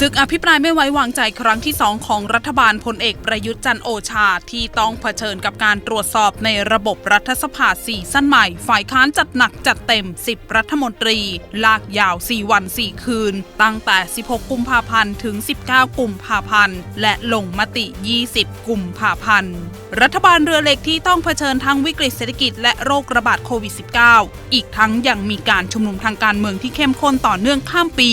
ศึกอภิปรายไม่ไว้วางใจครั้งที่สองของรัฐบาลพลเอกประยุทธ์จันโอชาที่ต้องเผชิญกับการตรวจสอบในระบบรัฐสภาสี่สั้นใหม่ ฝ่ายค้านจัดหนักจัดเต็ม 10 รัฐมนตรี ลากยาว 4 วัน 4 คืน ตั้งแต่ 16 กุมภาพันธ์ถึง 19 กุมภาพันธ์ และลงมติ 20 กุมภาพันธ์ รัฐบาลเรือเล็กที่ต้องเผชิญทั้งวิกฤตเศรษฐกิจและโรคระบาดโควิด -19 อีกทั้งยังมีการชุมนุมทางการเมืองที่เข้มข้นต่อเนื่องข้ามปี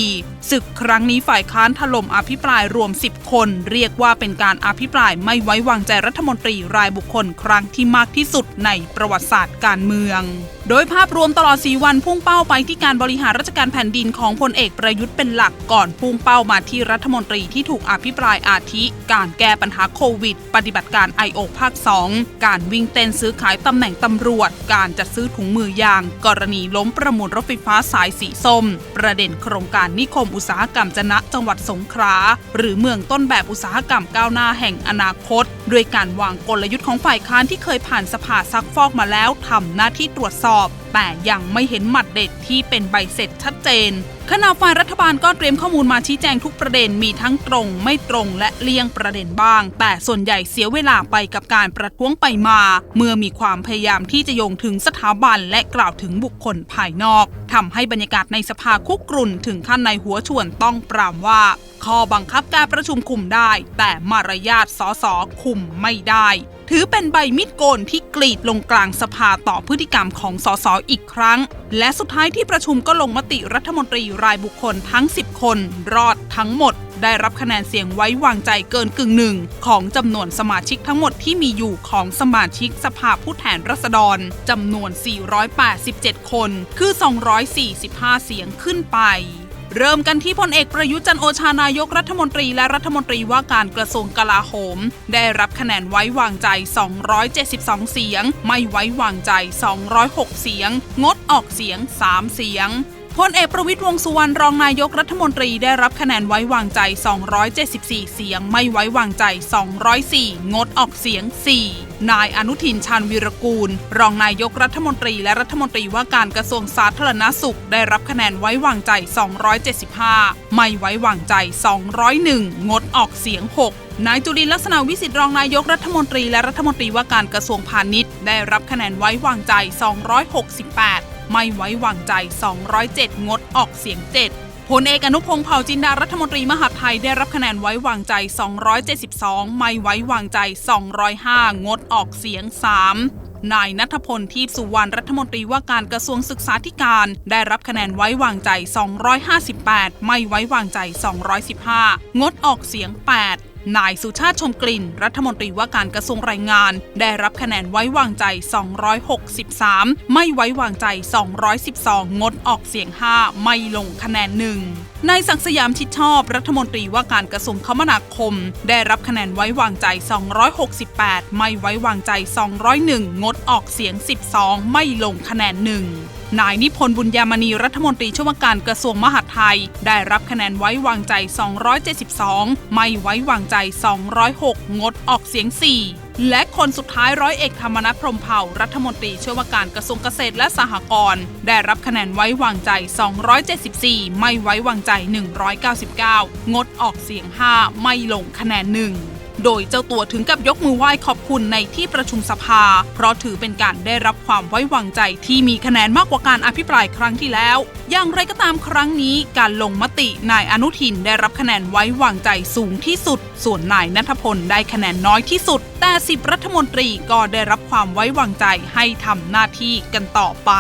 ศึกครั้งนี้ฝ่ายค้านถล่มอภิปรายรวม 10 คน เรียกว่าเป็นการอภิปรายไม่ไว้วางใจรัฐมนตรีรายบุคคลครั้งที่มากที่สุดในประวัติศาสตร์การเมือง โดยภาพรวมตลอด 4 วันพุ่งเป้าไปที่การบริหารราชการแผ่นดินของพลเอกประยุทธ์เป็นหลักก่อนพุ่งเป้ามาที่รัฐมนตรีที่ถูกอภิปรายอาทิ การแก้ปัญหาโควิด ปฏิบัติการ I.O. ภาค 2 การวิ่งเต้นซื้อขายตำแหน่งตำรวจ การจัดซื้อถุงมือยาง กรณีล้มประมูลรถไฟฟ้าสายสีส้ม ประเด็นโครงการนิคมอุตสาหกรรมจนะจังหวัดสงขลาหรือเมืองต้นแบบอุตสาหกรรมก้าวหน้าแห่งอนาคต ด้วยการวางกลยุทธ์ของฝ่ายค้านที่เคยผ่านสภาซักฟอกมาแล้วทำหน้าที่ตรวจสอบ แต่ยังไม่เห็นหมัดเด็ดที่เป็นใบเสร็จชัดเจนขณะฝ่ายรัฐบาลก็เตรียมข้อมูลมาชี้แจงทุกประเด็นมีทั้งตรง ไม่ตรงและเลี่ยงประเด็นบ้าง แต่ส่วนใหญ่เสียเวลาไปกับการประท้วงไปมา เมื่อมีความพยายามที่จะโยงถึงสถาบันและกล่าวถึงบุคคลภายนอกทำให้บรรยากาศในสภาคุกกรุ่นถึงขั้นในหัวชวนต้องปรามว่าข้อบังคับการประชุมคุมได้ แต่มารยาทสสคุมไม่ได้ถือเป็นใบมิดโกนที่กรีดลงกลางสภาต่อพฤติกรรมของสสอีกครั้ง และสุดท้ายที่ประชุมก็ลงมติรัฐมนตรีรายบุคคลทั้ง 10 คน รอดทั้งหมด ได้รับคะแนนเสียงไว้วางใจเกินกึ่งหนึ่ง ของจำนวนสมาชิกทั้งหมดที่มีอยู่ของสมาชิกสภาผู้แทนราษฎรจำนวน 487 คน คือ 245 เสียงขึ้นไป เริ่มกันที่พลเอกประยุจันโอชานายกรัฐมนตรีและรัฐมนตรีว่าการกระทรวงกลาโหม ได้รับคะแนนไว้วางใจ 272 เสียง ไม่ไว้วางใจ 206 เสียง งดออกเสียง 3 เสียง พลเอกประวิตรวงสุวรรณรองนายกรัฐมนตรีได้รับคะแนนไว้วางใจ 274 เสียง ไม่ไว้วางใจ 204 งดออกเสียง 4 นายอนุทินชาญวีรกูล รองนายกรัฐมนตรีและรัฐมนตรีว่าการกระทรวงสาธารณสุข ได้รับคะแนนไว้วางใจ 275 ไม่ไว้วางใจ 201 งดออกเสียง 6นายจุลินลักษณะวิสิทธิ์รองนายกรัฐมนตรีและรัฐมนตรีว่าการกระทรวงพาณิชย์ ได้รับคะแนนไว้วางใจ 268 ไม่ไว้วางใจ 207 งดออกเสียง7พลเอกอนุพงศ์เผ่าจินดารัฐมนตรีมหาดไทยได้รับคะแนนไว้วางใจ 272 ไม่ไว้วางใจ 205 งดออกเสียง 3นายนัทพลทีพสุวรรณรัฐมนตรีว่าการกระทรวงศึกษาธิการ ได้รับคะแนนไว้วางใจ 258 ไม่ไว้วางใจ 215 งดออกเสียง 8 นายสุชาติชมกลิ่น รัฐมนตรีว่าการกระทรวงแรงงาน ได้รับคะแนนไว้วางใจ 263 ไม่ไว้วางใจ 212 งดออกเสียง 5 ไม่ลงคะแนนหนึ่งนายศักสยามชิดชอบ รัฐมนตรีว่าการกระทรวงคมนาคม ได้รับคะแนนไว้วางใจ 268 ไม่ไว้วางใจ 201 งดออกเสียง 12 ไม่ลงคะแนนหนึ่ง นายนิพนธ์บุญยามณีรัฐมนตรีช่วยว่าการกระทรวงมหาดไทย ได้รับคะแนนไว้วางใจ 272 ไม่ไว้วางใจ 206 งดออกเสียง 4 และคนสุดท้ายร้อยเอกธรรมนัฐพรมเผ่ารัฐมนตรีช่วยว่าการกระทรวงเกษตรและสหกรณ์ได้รับคะแนนไว้วางใจ 274 ไม่ไว้วางใจ 199 งดออกเสียง 5 ไม่ลงคะแนนหนึ่ง โดยเจ้าตัวถึงกับยกมือไหว้ขอบคุณในที่ประชุมสภา เพราะถือเป็นการได้รับความไว้วางใจที่มีคะแนนมากกว่าการอภิปรายครั้งที่แล้ว อย่างไรก็ตามครั้งนี้การลงมตินายอนุทินได้รับคะแนนไว้วางใจสูงที่สุด ส่วนนายนัทพลได้คะแนนน้อยที่สุด แต่สิบรัฐมนตรีก็ได้รับความไว้วางใจให้ทำหน้าที่กันต่อไป